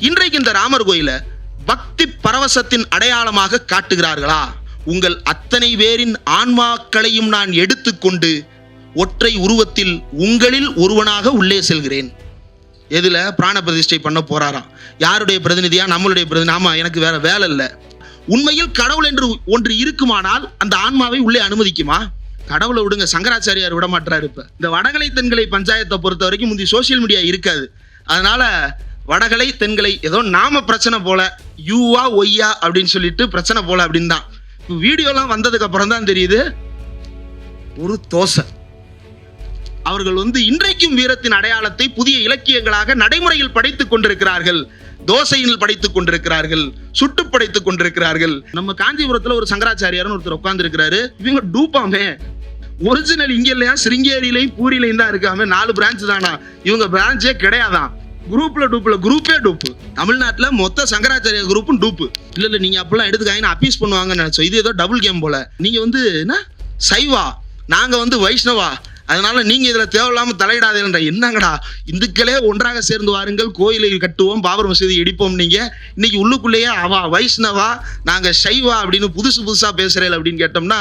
இன்றைக்கு இந்த ராமர் கோயில பக்தி பரவசத்தின் அடையாளமாக காட்டுகிறார்களா? உங்கள் அத்தனை பேரின் ஆன்மாக்களையும் நான் எடுத்துக்கொண்டு ஒற்றை உருவத்தில் உங்களில் ஒருவனாக உள்ளே செல்கிறேன். எதுல? பிராண பிரதிஷ்டை பண்ண போறாராம். யாருடைய பிரதிநிதியா? நம்மளுடைய பிரதிநிதி ஆமா எனக்கு வேற வேலை இல்லை. உண்மையில் கடவுள் என்று ஒன்று இருக்குமானால் அந்த ஆன்மாவை உள்ளே அனுமதிக்குமா? கடவுளை விடுங்க சங்கராச்சாரியார் விட மாட்டாரு இப்ப. இந்த வடகலை தென்கலை பஞ்சாயத்தை பொறுத்த வரைக்கும் முந்தி சோஷியல் மீடியா இருக்காது. அதனால வடகலை தென்கலை ஏதோ நாம பிரச்சனை போல யூவா ஒய்யா அப்படின்னு சொல்லிட்டு பிரச்சனை போல அப்படின்னு தான். வீடியோலாம் வந்ததுக்கு அப்புறம் தான் தெரியுது ஒரு தோசை. அவர்கள் வந்து இன்றைக்கும் வீரத்தின் அடையாளத்தை புதிய இலக்கியங்களாக நடைமுறையில் படைத்துக் கொண்டிருக்கிறார்கள். தோசையில் படைத்துக் கொண்டிருக்கிறார்கள் சுட்டு படைத்துக் கொண்டிருக்கிறார்கள். நம்ம காஞ்சிபுரத்துல ஒரு சங்கராச்சாரியார்னு ஒருத்தர் உட்கார்ந்து இருக்கிறாரு இவங்க டூப்பாமே. ஒரிஜினல் இங்க இல்லையா சிருங்கேரியிலையும் பூரியிலையும் தான் இருக்காம. நாலு பிரான்ச் தானா? இவங்க பிரான்ச்சே கிடையாதான். குரூப்ல டூப்ல குரூப்பே டூப்பு. தமிழ்நாட்டுல மொத்த சங்கராச்சாரிய குரூப்பும் டூப்பு. இல்ல இல்ல நீங்க அப்பெல்லாம் எடுத்துக்காங்கன்னு அப்பீஸ் பண்ணுவாங்கன்னு நினைச்சோம் இது ஏதோ டபுள் கேம் போல. நீங்க வந்து என்ன? சைவா. நாங்க வந்து வைஷ்ணவா. அதனால நீங்க இதுல தேவையில்லாம தலையிடாதீங்கன்ற என்னங்கடா? இந்துக்களே ஒன்றாக சேர்ந்து வாருங்கள். கோயிலில் கட்டுவோம் பாபர் மசூதி இடிப்போம் நீங்க. இன்னைக்கு உள்ளுக்குள்ளேயே அவா வைஷ்ணவா நாங்க சைவா அப்படின்னு புதுசு புதுசா பேசுறேன் அப்படின்னு கேட்டோம்னா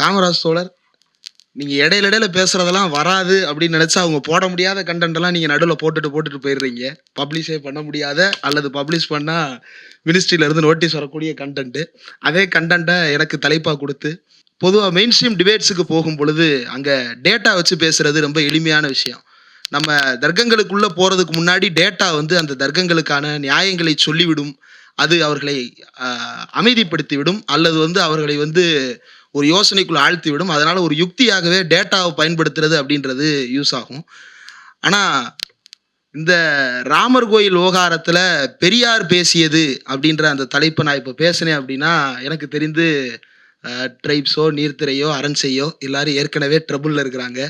காமராஜ் சோழர் நீங்கள் இடையில இடையில பேசுறதெல்லாம் வராது அப்படின்னு நினைச்சா அவங்க போட முடியாத கண்டென்ட் எல்லாம் நடுவில் போட்டுட்டு போட்டுட்டு போயிடுறீங்க. பப்ளிஷே பண்ண முடியாத அல்லது பப்ளிஷ் பண்ணால் மினிஸ்ட்ரியில இருந்து நோட்டீஸ் வரக்கூடிய கண்டென்ட்டு அதே கண்டென்ட்டை எனக்கு தலைப்பாக கொடுத்து பொதுவாக மெயின் ஸ்ட்ரீம் டிபேட்ஸுக்கு போகும் பொழுது அங்கே டேட்டா வச்சு பேசுறது ரொம்ப எளிமையான விஷயம். நம்ம தர்க்கங்களுக்குள்ளே போகிறதுக்கு முன்னாடி டேட்டா வந்து அந்த தர்க்கங்களுக்கான நியாயங்களை சொல்லிவிடும். அது அவர்களை அமைதிப்படுத்திவிடும். அல்லது வந்து அவர்களை வந்து ஒரு யோசனைக்குள்ளே ஆழ்த்தி விடும் அதனால ஒரு யுக்தியாகவே டேட்டாவை பயன்படுத்துறது அப்படின்றது யூஸ் ஆகும். ஆனால் இந்த ராமர் கோயில் விவகாரத்தில் பெரியார் பேசியது அப்படின்ற அந்த தலைப்பை நான் இப்போ பேசினேன் அப்படின்னா எனக்கு தெரிந்து ட்ரைப்ஸோ நீர்த்திரையோ அரண்சையோ எல்லாரும் ஏற்கனவே ட்ரபுளில் இருக்கிறாங்க.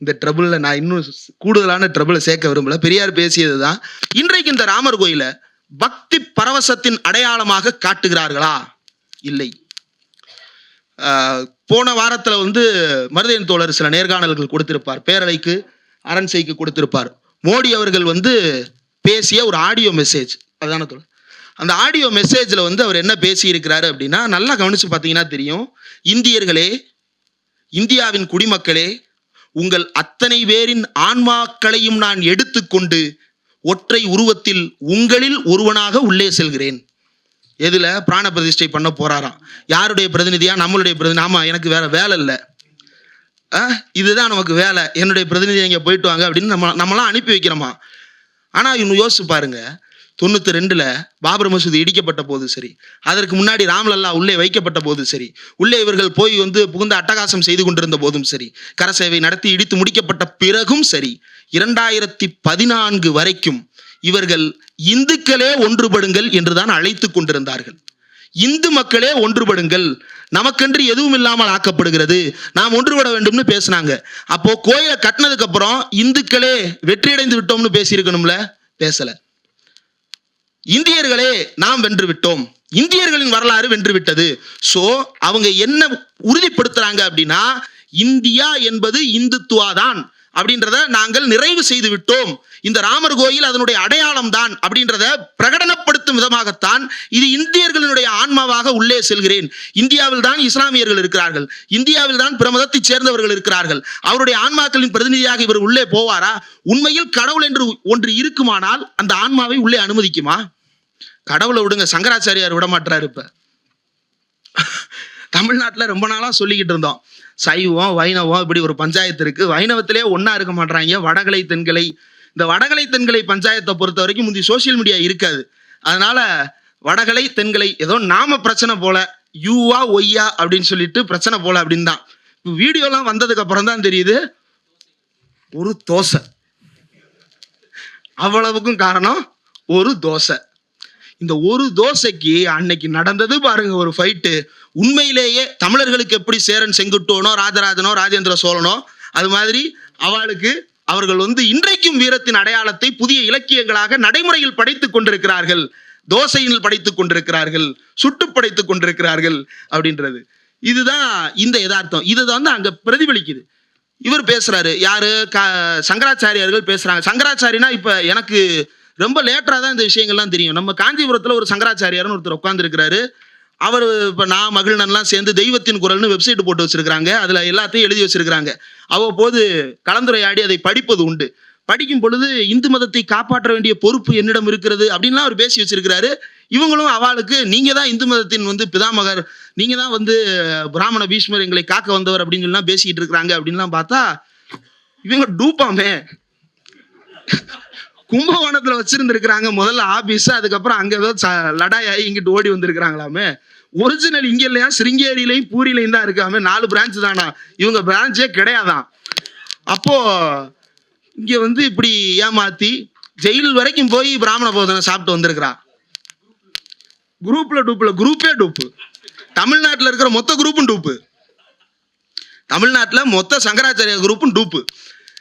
இந்த ட்ரபுளில் நான் இன்னும் கூடுதலான ட்ரபுளை சேர்க்க விரும்பல. பெரியார் பேசியது தான் இன்றைக்கு இந்த ராமர் கோயிலை பக்தி பரவசத்தின் அடையாளமாக காட்டுகிறார்களா? இல்லை. போன வாரத்தில் வந்து மருதையன் தோழர் சில நேர்காணல்கள் கொடுத்திருப்பார். பேரலைக்கு அரண்சைக்கு கொடுத்திருப்பார். மோடி அவர்கள் வந்து பேசிய ஒரு ஆடியோ மெசேஜ் அதான தோழர்? அந்த ஆடியோ மெசேஜில் வந்து அவர் என்ன பேசியிருக்கிறாரு அப்படின்னா நல்லா கவனித்து பார்த்தீங்கன்னா தெரியும். இந்தியர்களே இந்தியாவின் குடிமக்களே உங்கள் அத்தனை பேரின் ஆன்மாக்களையும் நான் எடுத்துக்கொண்டு ஒற்றை உருவத்தில் உங்களில் ஒருவனாக உள்ளே செல்கிறேன். எதுல பிராண பிரதிஷ்டை பண்ண போறாராம். யாருடைய பிரதிநிதியா? நம்மளுடைய பிரதிநிதி. ஆமா எனக்கு வேற வேலை இல்லை. இதுதான் நமக்கு வேலை. என்னுடைய பிரதிநிதி இங்கே போயிட்டு வாங்க அப்படின்னு நம்ம நம்மளாம் அனுப்பி வைக்கிறோமா? ஆனா இன்னும் யோசிச்சு பாருங்க. தொண்ணூத்தி ரெண்டுல பாபர் மசூதி இடிக்கப்பட்ட போது சரி. அதற்கு முன்னாடி ராம்லல்லா உள்ளே வைக்கப்பட்ட போது சரி. உள்ளே இவர்கள் போய் வந்து புகுந்த அட்டகாசம் செய்து கொண்டிருந்த போதும் சரி. கரசேவை நடத்தி இடித்து முடிக்கப்பட்ட பிறகும் சரி. இரண்டாயிரத்தி பதினான்கு வரைக்கும் இவர்கள் இந்துக்களே ஒன்றுபடுங்கள் என்றுதான் அழைத்து கொண்டிருந்தார்கள். இந்து மக்களே ஒன்றுபடுங்கள். நமக்கென்று எதுவும் இல்லாமல் ஆக்கப்படுகிறது. நாம் ஒன்றுபட வேண்டும்னு பேசினாங்க. அப்போ கோயிலை கட்டினதுக்கு அப்புறம் இந்துக்களே வெற்றியடைந்து விட்டோம்னு பேசியிருக்கணும்ல? பேசல. இந்தியர்களே நாம் வென்று விட்டோம். இந்தியர்களின் வரலாறு வென்று விட்டது. சோ அவங்க என்ன உறுதிப்படுத்துறாங்க அப்படின்னா இந்தியா என்பது இந்துத்துவா தான். அப்படின்றத நாங்கள் நிறைவு செய்து விட்டோம் இந்த ராமர் கோயில் அதனுடைய அடையாளம் தான் அப்படின்றத பிரகடனப்படுத்தும் விதமாகத்தான் இது இந்தியர்களினுடைய ஆன்மாவாக உள்ளே செல்கிறேன். இந்தியாவில் தான் இஸ்லாமியர்கள் இருக்கிறார்கள். இந்தியாவில் தான் பிற மதத்தைச் சேர்ந்தவர்கள் இருக்கிறார்கள். அவருடைய ஆன்மாக்களின் பிரதிநிதியாக இவர் உள்ளே போவாரா? உண்மையில் கடவுள் என்று ஒன்று இருக்குமானால் அந்த ஆன்மாவை உள்ளே அனுமதிக்குமா? கடவுளை விடுங்க சங்கராச்சாரியார் விட மாட்டாரு இப்ப. தமிழ்நாட்டுல ரொம்ப நாளாக சொல்லிக்கிட்டு இருந்தோம். சைவம் வைணவம் இப்படி ஒரு பஞ்சாயத்து இருக்கு. வைணவத்திலே ஒன்னா இருக்க மாட்டாங்க வடகலை தென்கலை. இந்த வடகலை தென்கலை பஞ்சாயத்தை பொறுத்த வரைக்கும் முந்தி சோஷியல் மீடியா இருக்காது. அதனால வடகலை தென்கலை ஏதோ நாம பிரச்சனை போல யூவா ஒய்யா அப்படின்னு சொல்லிட்டு பிரச்சனை போல அப்படின்னு தான் வீடியோலாம் வந்ததுக்கு அப்புறம் தான் தெரியுது ஒரு தோசை. அவ்வளவுக்கும் காரணம் ஒரு தோசை. இந்த ஒரு தோசைக்கு அன்னைக்கு நடந்தது பாருங்க ஒரு ஃபைட்டு உண்மையிலேயே தமிழர்களுக்கு எப்படி சேரன் செங்குட்டுவனோ ராஜராஜனோ ராஜேந்திர சோழனோ அது மாதிரி அவளுக்கு அவர்கள் வந்து இன்றைக்கும் வீரத்தின் அடையாளத்தை புதிய இலக்கியங்களாக நடைமுறையில் படைத்துக் கொண்டிருக்கிறார்கள். தோசையில் படைத்துக் கொண்டிருக்கிறார்கள். சுட்டு படைத்துக் கொண்டிருக்கிறார்கள் அப்படின்றது. இதுதான் இந்த யதார்த்தம். இதுதான் வந்து அங்க பிரதிபலிக்குது. இவர் பேசுறாரு. யாரு? க சங்கராச்சாரியார்கள் பேசுறாங்க. சங்கராச்சாரினா இப்ப எனக்கு ரொம்ப லேட்டராக தான் இந்த விஷயங்கள்லாம் தெரியும். நம்ம காஞ்சிபுரத்தில் ஒரு சங்கராச்சாரியார்னு ஒருத்தர் உட்காந்துருக்கிறாரு அவர் இப்போ நான் மகிழ்நன்லாம் சேர்ந்து தெய்வத்தின் குரல்னு வெப்சைட் போட்டு வச்சிருக்கிறாங்க. அதில் எல்லாத்தையும் எழுதி வச்சிருக்கிறாங்க. அவ்வப்போது கலந்துரையாடி அதை படிப்பது உண்டு. படிக்கும் பொழுது இந்து மதத்தை காப்பாற்ற வேண்டிய பொறுப்பு என்னிடம் இருக்கிறது அப்படின்லாம் அவர் பேசி வச்சிருக்கிறாரு. இவங்களும் அவளுக்கு நீங்க தான் இந்து மதத்தின் வந்து பிதாமகர். நீங்க தான் வந்து பிராமண பீஷ்மர் எங்களை காக்க வந்தவர் அப்படின்னு எல்லாம் பேசிக்கிட்டு இருக்கிறாங்க அப்படின்லாம் பார்த்தா இவங்க டூப்பாமே. கும்பகோணத்துல வச்சிருந்திருக்கிறாங்க முதல்ல ஆபீஸ் அதுக்கப்புறம் அங்க ஏதோ ச- லடாய் ஆகி இங்கிட்டு ஓடி வந்திருக்கிறாங்களாமே. ஒரிஜினல் இங்க இல்லையா? சிருங்கேரியிலையும் பூரியிலையும் தான் இருக்காமே. நாலு பிரான்ச் தானா? இவங்க பிரான்ச்சே கிடையாதான். அப்போ இங்க வந்து இப்படி ஏமாத்தி ஜெயில் வரைக்கும் போய் பிராமண போதனை சாப்பிட்டு வந்திருக்கிறா. குரூப்ல டூப்ல குரூப்பே டூப்பு தமிழ்நாட்டில் இருக்கிற மொத்த குரூப்பும் டூப்பு தமிழ்நாட்டில் மொத்த சங்கராச்சாரிய குரூப்பும் டூப்பு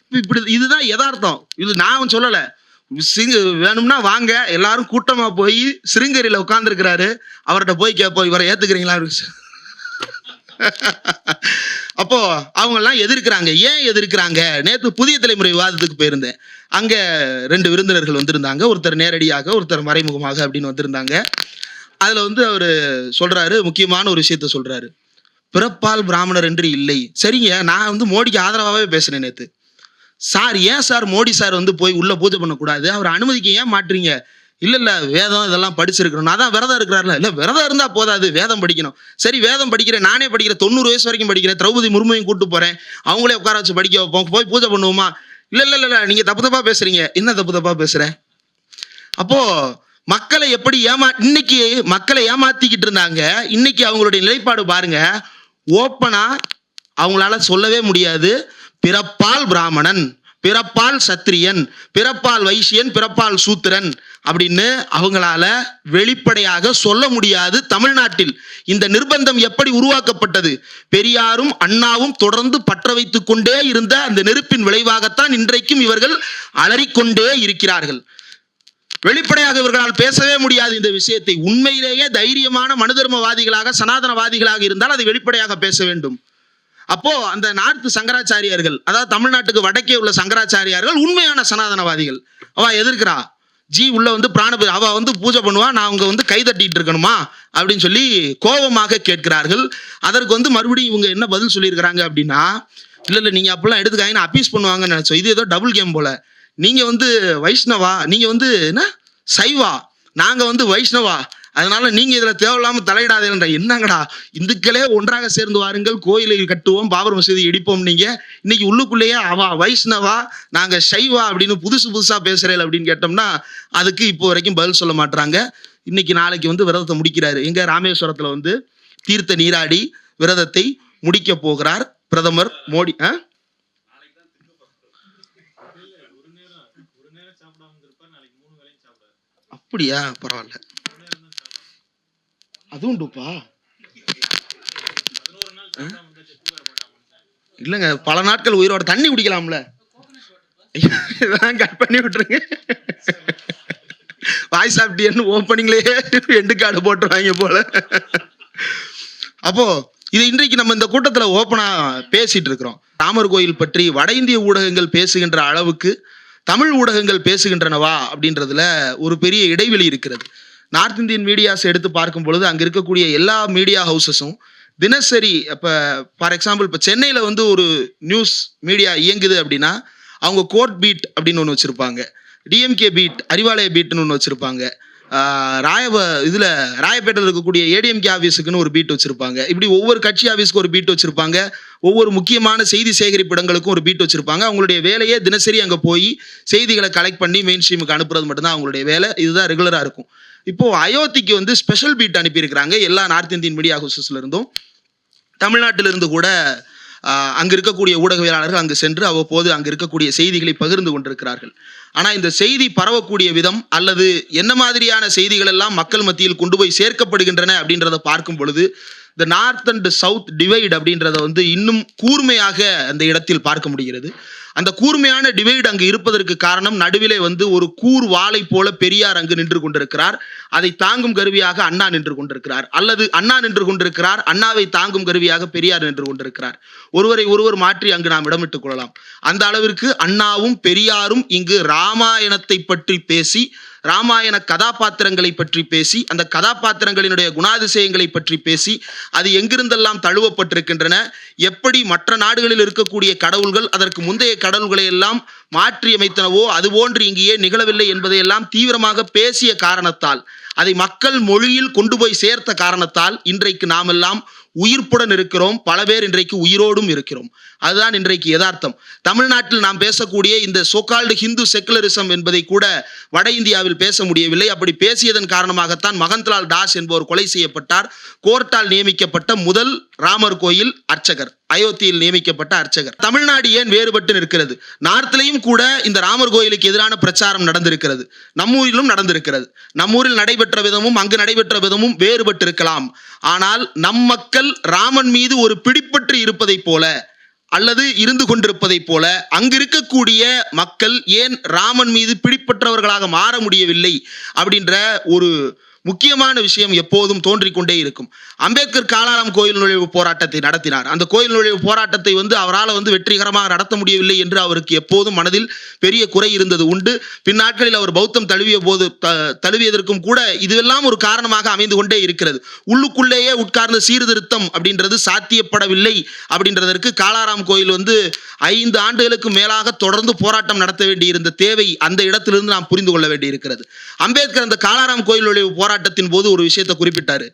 இப்படி இதுதான் யதார்த்தம். இது நான் சொல்லலை. சிங்க வேணும்னா வாங்க. எல்லாரும் கூட்டமா போய் சிருங்கேரியில உட்கார்ந்துருக்கிறாரு. அவர்கிட்ட போய் கேட்போம் இவரை ஏத்துக்கிறீங்களா? அப்போ அவங்க எல்லாம் எதிர்க்கிறாங்க. ஏன் எதிர்க்கிறாங்க? நேத்து புதிய தலைமுறை விவாதத்துக்கு போயிருந்தேன். அங்க ரெண்டு விருந்தினர்கள் வந்திருந்தாங்க. ஒருத்தர் நேரடியாக ஒருத்தர் மறைமுகமாக அப்படின்னு வந்திருந்தாங்க. அதுல வந்து அவர் சொல்றாரு முக்கியமான ஒரு விஷயத்த சொல்றாரு. பிறப்பால் பிராமணர் என்று இல்லை. சரிங்க நான் வந்து மோடிக்கு ஆதரவாகவே பேசுறேன் நேற்று சார் ஏன் சார் மோடி சார் வந்து போய் உள்ளே பூஜை பண்ணக்கூடாது? அவர் அனுமதிக்க ஏன் மாட்டுறீங்க இல்லை இல்லை வேதம் இதெல்லாம் படிச்சிருக்கணும் அதான் விரதம் இருக்கிறார்ல. இல்லை விரதம் இருந்தால் போதாது வேதம் படிக்கணும். சரி வேதம் படிக்கிறேன். நானே படிக்கிறேன். தொண்ணூறு வயசு வரைக்கும் படிக்கிறேன். திரௌபதி முர்மையும் கூட்டு போகிறேன் அவங்களே உட்கார வச்சு படிக்க வைப்போம். போய் பூஜை பண்ணுவோமா? இல்லை இல்லை இல்லை இல்லை நீங்கள் தப்பு தப்பாக பேசுகிறீங்க என்ன தப்பு தப்பாக பேசுகிறேன் அப்போது மக்களை எப்படி ஏமா இன்னைக்கு மக்களை ஏமாத்திக்கிட்டு இருந்தாங்க. இன்னைக்கு அவங்களுடைய நிலைப்பாடு பாருங்க. ஓப்பனாக அவங்களால சொல்லவே முடியாது. பிறப்பால் பிராமணன் பிறப்பால் சத்திரியன் பிறப்பால் வைசியன் பிறப்பால் சூத்திரன் அப்படின்னு அவங்களால வெளிப்படையாக சொல்ல முடியாது தமிழ்நாட்டில். இந்த நிர்பந்தம் எப்படி உருவாக்கப்பட்டது? பெரியாரும் அண்ணாவும் தொடர்ந்து பற்ற வைத்துக் கொண்டே இருந்த அந்த நெருப்பின் விளைவாகத்தான் இன்றைக்கும் இவர்கள் அலறிக்கொண்டே இருக்கிறார்கள். வெளிப்படையாக இவர்களால் பேசவே முடியாது இந்த விஷயத்தை. உண்மையிலேயே தைரியமான மனுதர்மவாதிகளாக சனாதனவாதிகளாக இருந்தால் அதை வெளிப்படையாக பேச வேண்டும். அப்போ அந்த நார்த்து சங்கராச்சாரியார்கள் அதாவது தமிழ்நாட்டுக்கு வடக்கே உள்ள சங்கராச்சாரியார்கள் உண்மையான சனாதனவாதிகள். அவ எதிர்க்கிறா? ஜி உள்ள வந்து பிராண அவ வந்து பூஜை பண்ணுவா நான் அவங்க வந்து கை தட்டிட்டு இருக்கணுமா? அப்படின்னு சொல்லி கோபமாக கேட்கிறார்கள். அதற்கு வந்து மறுபடியும் இவங்க என்ன பதில் சொல்லியிருக்கிறாங்க அப்படின்னா இல்ல இல்ல நீங்க அப்பெல்லாம் எடுத்துக்காங்க அப்பீஸ் பண்ணுவாங்கன்னு நினைச்சோம். இது ஏதோ டபுள் கேம் போல. நீங்க வந்து வைஷ்ணவா நீங்க வந்து என்ன? சைவா. நாங்க வந்து வைஷ்ணவா. அதனால நீங்க இதுல தேவையில்லாம தலையிடாதேன்ற என்னங்கடா? இந்துக்களே ஒன்றாக சேர்ந்து வாருங்கள் கோயிலை கட்டுவோம் பாபர் மசூதி இடிப்போம் நீங்க. இன்னைக்கு உள்ளுக்குள்ளேயே அவ வைஷ்ணவா நாங்க சைவா அப்படின்னு புதுசு புதுசா பேசுறேன் அப்படின்னு கேட்டோம்னா அதுக்கு இப்போ வரைக்கும் பதில் சொல்ல மாட்றாங்க. இன்னைக்கு நாளைக்கு வந்து விரதத்தை முடிக்கிறாரு. எங்க ராமேஸ்வரத்துல வந்து தீர்த்த நீராடி விரதத்தை முடிக்க போகிறார் பிரதமர் மோடி ஆ? அப்படியா? பரவாயில்ல. அதுவும் டூப்பா இல்லைங்க பல நாட்கள் உயிரோட தண்ணி குடிக்கலாம்ல. இதான் கட் பண்ணி விட்டுருங்க. வாய்ஸ் ஆஃப் டிஎன் ஓப்பனிங்லேயே எண்டு கார்டு போட்டுருவாங்க போல. அப்போ இது இன்றைக்கு நம்ம இந்த கூட்டத்துல ஓப்பனா பேசிட்டு இருக்கிறோம். ராமர் கோயில் பற்றி வட இந்திய ஊடகங்கள் பேசுகின்ற அளவுக்கு தமிழ் ஊடகங்கள் பேசுகின்றனவா அப்படின்றதுல ஒரு பெரிய இடைவெளி இருக்கிறது. நார்த் இந்தியன் மீடியாஸ் எடுத்து பார்க்கும் பொழுது அங்க இருக்கக்கூடிய எல்லா மீடியா ஹவுசஸும் தினசரி இப்போ ஃபார் எக்ஸாம்பிள் இப்போ சென்னையில் வந்து ஒரு நியூஸ் மீடியா இயங்குது அப்படின்னா அவங்க கோர்ட் பீட் அப்படின்னு ஒன்று வச்சுருப்பாங்க. டிஎம்கே பீட் அறிவாலய பீட்னு ஒன்று வச்சுருப்பாங்க. ராயப இதில் ராயப்பேட்டையில் இருக்கக்கூடிய ஏடிஎம்கே ஆஃபீஸுக்குன்னு ஒரு பீட் வச்சுருப்பாங்க. இப்படி ஒவ்வொரு கட்சி ஆஃபீஸ்க்கு ஒரு பீட் வச்சுருப்பாங்க. ஒவ்வொரு முக்கியமான செய்தி சேகரிப்பு இடங்களுக்கும் ஒரு பீட் வச்சுருப்பாங்க. அவங்களுடைய வேலையே தினசரி அங்கே போய் செய்திகளை கலெக்ட் பண்ணி மெயின் ஸ்ட்ரீமுக்கு அனுப்புறது மட்டும்தான் அவங்களுடைய வேலை. இதுதான் ரெகுலராக இருக்கும். இப்போ அயோத்திக்கு வந்து ஸ்பெஷல் பீட் அனுப்பியிருக்கிறாங்க. எல்லா நார்த் இந்தியன் மீடியா ஹவுசஸ்ல இருந்தும். தமிழ்நாட்டிலிருந்து கூட அங்கு இருக்கக்கூடிய ஊடகவியலாளர்கள் அங்கு சென்று அவ்வப்போது அங்கு இருக்கக்கூடிய செய்திகளை பகிர்ந்து கொண்டிருக்கிறார்கள். ஆனால் இந்த செய்தி பரவக்கூடிய விதம் அல்லது என்ன மாதிரியான செய்திகள் எல்லாம் மக்கள் மத்தியில் கொண்டு போய் சேர்க்கப்படுகின்றன அப்படின்றத பார்க்கும் பொழுது இந்த நார்த் அண்ட் சவுத் டிவைட் அப்படின்றத வந்து இன்னும் கூர்மையாக அந்த இடத்தில் பார்க்க முடிகிறது. அந்த கூர்மையான டிவைடு அங்கு இருப்பதற்கு காரணம் நடுவிலே வந்து ஒரு கூர் வாளை போல பெரியார் அங்கு நின்று கொண்டிருக்கிறார். அதை தாங்கும் கருவியாக அண்ணா நின்று கொண்டிருக்கிறார். அல்லது அண்ணா நின்று கொண்டிருக்கிறார் அண்ணாவை தாங்கும் கருவியாக பெரியார் நின்று கொண்டிருக்கிறார். ஒருவரை ஒருவர் மாற்றி அங்கு நாம் இடமிட்டுக் கொள்ளலாம். அந்த அளவிற்கு அண்ணாவும் பெரியாரும் இங்கு ராமாயணத்தை பற்றி பேசி ராமாயண கதாபாத்திரங்களை பற்றி பேசி அந்த கதாபாத்திரங்களினுடைய குணாதிசயங்களை பற்றி பேசி அது எங்கிருந்தெல்லாம் தழுவப்பட்டிருக்கின்றன எப்படி மற்ற நாடுகளில் இருக்கக்கூடிய கடவுள்கள் அதற்கு முந்தைய கடவுள்களை எல்லாம் மாற்றியமைத்தனவோ அதுபோன்று இங்கேயே நிகழவில்லை என்பதையெல்லாம் தீவிரமாக பேசிய காரணத்தால் அதை மக்கள் மொழியில் கொண்டு போய் சேர்த்த காரணத்தால் இன்றைக்கு நாமெல்லாம் உயிர்ப்புடன் இருக்கிறோம். பல பேர் இன்றைக்கு உயிரோடும் இருக்கிறோம். அதுதான் இன்றைக்கு யதார்த்தம். தமிழ்நாட்டில் நாம் பேசக்கூடிய இந்த சோகால்டு ஹிந்து செக்குலரிசம் என்பதை கூட வட இந்தியாவில் பேச முடியவில்லை. அப்படி பேசியதன் காரணமாகத்தான் மகன்லால் தாஸ் என்பவர் கொலை செய்யப்பட்டார். கோர்ட்டால் நியமிக்கப்பட்ட முதல் ராமர் கோயில் அர்ச்சகர். அயோத்தியில் நியமிக்கப்பட்ட அர்ச்சகர். தமிழ்நாடு ஏன் வேறுபட்டு நிற்கிறது? நார்த்திலையும் கூட இந்த ராமர் கோயிலுக்கு எதிரான பிரச்சாரம் நடந்திருக்கிறது. நம்மூரிலும் நடந்திருக்கிறது. நம்மூரில் நடைபெற்ற விதமும் அங்கு நடைபெற்ற விதமும் வேறுபட்டு இருக்கலாம் ஆனால் நம் மக்கள் ராமன் மீது ஒரு பிடிப்பற்று இருப்பதைப் போல அல்லது இருந்து கொண்டிருப்பதைப் போல அங்கு இருக்கக்கூடிய மக்கள் ஏன் ராமன் மீது பிடிப்பற்றவர்களாக மாற முடியவில்லை அப்படின்ற ஒரு முக்கியமான விஷயம் எப்போதும் தோன்றிக்கொண்டே இருக்கும். அம்பேத்கர் காலாராம் கோயில் நுழைவு போராட்டத்தை நடத்தினார். அந்த கோயில் நுழைவு போராட்டத்தை வந்து அவரால் வந்து வெற்றிகரமாக நடத்த முடியவில்லை என்று அவருக்கு எப்போதும் மனதில் பெரிய குறை இருந்தது உண்டு. பின்னாட்களில் அவர் பௌத்தம் தழுவிய போது தழுவியதற்கும் கூட இதுவெல்லாம் ஒரு காரணமாக அமைந்து கொண்டே இருக்கிறது. உள்ளுக்குள்ளேயே உட்கார்ந்த சீர்திருத்தம் அப்படின்றது சாத்தியப்படவில்லை அப்படின்றதற்கு காலாராம் கோயில் வந்து ஐந்து ஆண்டுகளுக்கு மேலாக தொடர்ந்து போராட்டம் நடத்த வேண்டியிருந்த தேவை அந்த இடத்திலிருந்து நாம் புரிந்து கொள்ள வேண்டியிருக்கிறது. அம்பேத்கர் அந்த காலாராம் கோயில் நுழைவு போராட்டம் போராட்டத்தின் போது ஒரு விஷயத்தை குறிப்பிட்டாரு.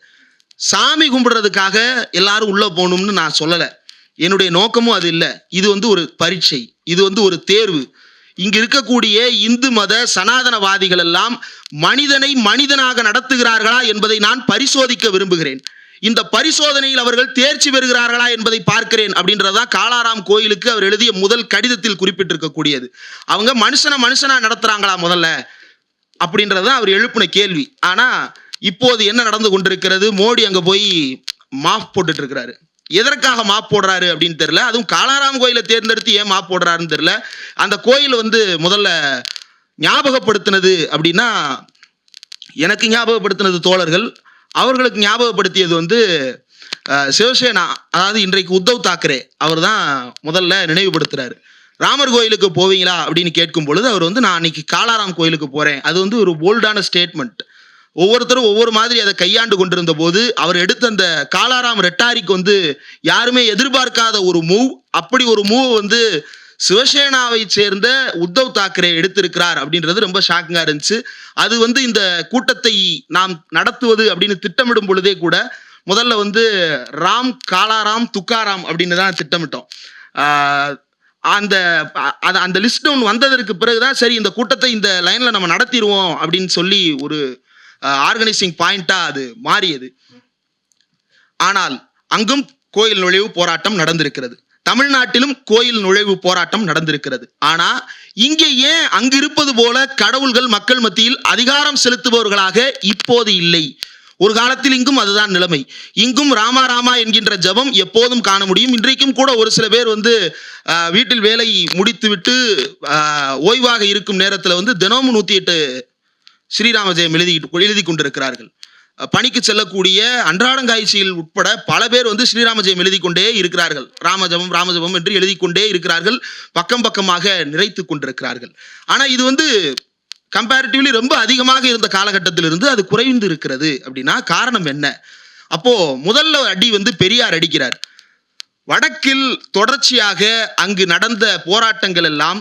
சாமி கும்பிடுறதுக்காக எல்லாரும் உள்ள போகணும்னு நான் சொல்லலை. என்னுடைய நோக்கமும் அது இல்லை. இது வந்து ஒரு பரீட்சை. இது வந்து ஒரு தேர்வு. இங்கு இருக்கக்கூடிய இந்து மத சனாதனவாதிகள் எல்லாம் மனிதனை மனிதனாக நடத்துகிறார்களா என்பதை நான் பரிசோதிக்க விரும்புகிறேன். இந்த பரிசோதனையில் அவர்கள் தேர்ச்சி பெறுகிறார்களா என்பதை பார்க்கிறேன் அப்படின்றதா காலாராம் கோயிலுக்கு அவர் எழுதிய முதல் கடிதத்தில் குறிப்பிட்டிருக்கக்கூடியது. அவங்க மனுஷனை மனுஷனா நடத்துறாங்களா முதல்ல? அப்படின்றது தான் அவர் எழுப்பின கேள்வி. ஆனா இப்போது என்ன நடந்து கொண்டிருக்கிறது? மோடி அங்க போய் மாஃப் போட்டுட்டு இருக்கிறாரு. எதற்காக மாப் போடுறாரு அப்படின்னு தெரியல. அதுவும் காலாராம் கோயிலை தேர்ந்தெடுத்து ஏன் மாப் போடுறாருன்னு தெரியல. அந்த கோயில் வந்து முதல்ல ஞாபகப்படுத்தினது அப்படின்னா எனக்கு ஞாபகப்படுத்தினது தோழர்கள் அவர்களுக்கு ஞாபகப்படுத்தியது வந்து சிவசேனா அதாவது இன்றைக்கு உத்தவ் தாக்கரே அவர் தான் முதல்ல நினைவுபடுத்துறாரு. ராமர் கோயிலுக்கு போவீங்களா அப்படின்னு கேட்கும் பொழுது அவர் வந்து நான் அன்னைக்கு காலாராம் கோயிலுக்கு போறேன். அது வந்து ஒரு போல்டான ஸ்டேட்மெண்ட் ஒவ்வொருத்தரும் ஒவ்வொரு மாதிரி அதை கையாண்டு கொண்டிருந்த போது அவர் எடுத்த அந்த காலாராம் ரெட்டாரிக்கு வந்து யாருமே எதிர்பார்க்காத ஒரு மூவ் அப்படி ஒரு மூவ் வந்து சிவசேனாவை சேர்ந்த உத்தவ் தாக்கரே எடுத்திருக்கிறார் அப்படின்றது ரொம்ப ஷாக்கிங்காக இருந்துச்சு. அது வந்து இந்த கூட்டத்தை நாம் நடத்துவது அப்படின்னு திட்டமிடும் பொழுதே கூட முதல்ல வந்து ராம் காலாராம் துக்காராம் அப்படின்னு தான் திட்டமிட்டோம். அந்த அந்த லிஸ்ட் ஒன்று வந்ததற்கு பிறகுதான் சரி இந்த கூட்டத்தை இந்த லைன்ல நம்ம நடத்திடுவோம் அப்படின்னு சொல்லி ஒரு ஆர்கனைசிங் பாயிண்டா அது மாறியது. ஆனால் அங்கும் கோயில் நுழைவு போராட்டம் நடந்திருக்கிறது. தமிழ்நாட்டிலும் கோயில் நுழைவு போராட்டம் நடந்திருக்கிறது. ஆனா இங்கே ஏன் அங்கு இருப்பது போல கடவுள்கள் மக்கள் மத்தியில் அதிகாரம் செலுத்துபவர்களாக இப்போது இல்லை? ஒரு காலத்தில் இங்கும் அதுதான் நிலைமை. இங்கும் ராமா ராமா என்கின்ற ஜெபம் எப்போதும் காண முடியும். இன்றைக்கும் கூட ஒரு சில பேர் வந்து வீட்டில் வேலை முடித்துவிட்டு ஓய்வாக இருக்கும் நேரத்தில் வந்து தினமும் நூற்றி எட்டு ஸ்ரீராம ஜெயம் எழுதி எழுதி கொண்டிருக்கிறார்கள். பணிக்கு செல்லக்கூடிய அன்றாடங்காய்ச்சியில் உட்பட பல பேர் வந்து ஸ்ரீராம ஜெயம் எழுதி கொண்டே இருக்கிறார்கள். ராமஜபம் ராமஜபம் என்று எழுதி கொண்டே இருக்கிறார்கள். பக்கம் பக்கமாக நிறைத்து கொண்டிருக்கிறார்கள். ஆனால் இது வந்து கம்பேரிட்டிவ்லி ரொம்ப அதிகமாக இருந்த காலகட்டத்திலிருந்து அது குறைந்து இருக்கிறது. அப்படின்னா காரணம் என்ன? அப்போ முதல்ல அடி வந்து பெரியார் அடிக்கிறார். வடக்கில் தொடர்ச்சியாக அங்கு நடந்த போராட்டங்கள் எல்லாம்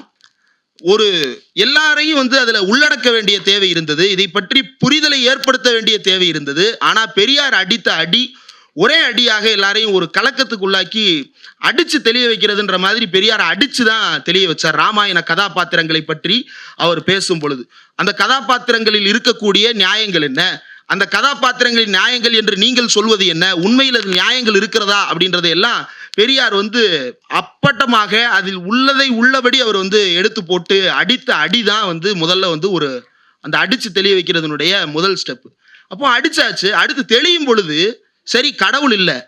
ஒரு எல்லாரையும் வந்து அதில் உள்ளடக்க வேண்டிய தேவை இருந்தது. இதை பற்றி புரிதலை ஏற்படுத்த வேண்டிய தேவை இருந்தது. ஆனால் பெரியார் அடித்த அடி ஒரே அடியாக எல்லாரையும் ஒரு கலக்கத்துக்குள்ளாக்கி அடிச்சு தெளிய வைக்கிறதுன்ற மாதிரி பெரியார் அடிச்சு தான் தெளிய வச்சார். ராமாயண கதாபாத்திரங்களை பற்றி அவர் பேசும் பொழுது. அந்த கதாபாத்திரங்களில் இருக்கக்கூடிய நியாயங்கள் என்ன? அந்த கதாபாத்திரங்களின் நியாயங்கள் என்று நீங்கள் சொல்வது என்ன? உண்மையில் அது நியாயங்கள் இருக்கிறதா? அப்படின்றத எல்லாம் பெரியார் வந்து அப்பட்டமாக அதில் உள்ளதை உள்ளபடி அவர் வந்து எடுத்து போட்டு அடித்த அடி தான் வந்து முதல்ல வந்து ஒரு அந்த அடிச்சு தெளிய வைக்கிறதுனுடைய முதல் ஸ்டெப் அப்போ அடிச்சாச்சு. அடுத்து தெளியும் பொழுது சரி கடவுள் இல்லை.